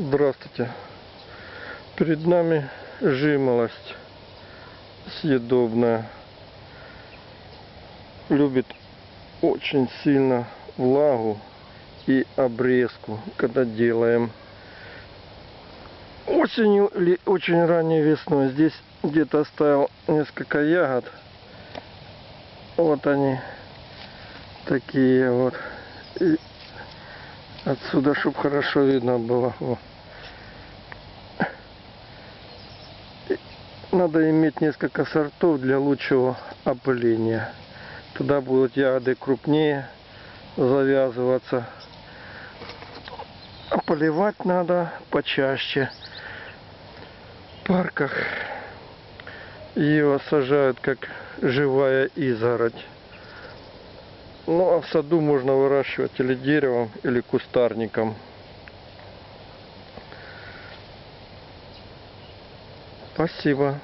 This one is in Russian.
Здравствуйте. Перед нами жимолость съедобная. Любит очень сильно влагу и обрезку, когда делаем. Осенью или очень ранней весной. Здесь где-то оставил несколько ягод. Вот они такие вот. И отсюда, чтобы хорошо видно было. Надо иметь несколько сортов для лучшего опыления. Тогда будут ягоды крупнее завязываться. А поливать надо почаще. В парках ее сажают как живая изгородь. Ну а в саду можно выращивать или деревом, или кустарником. Спасибо.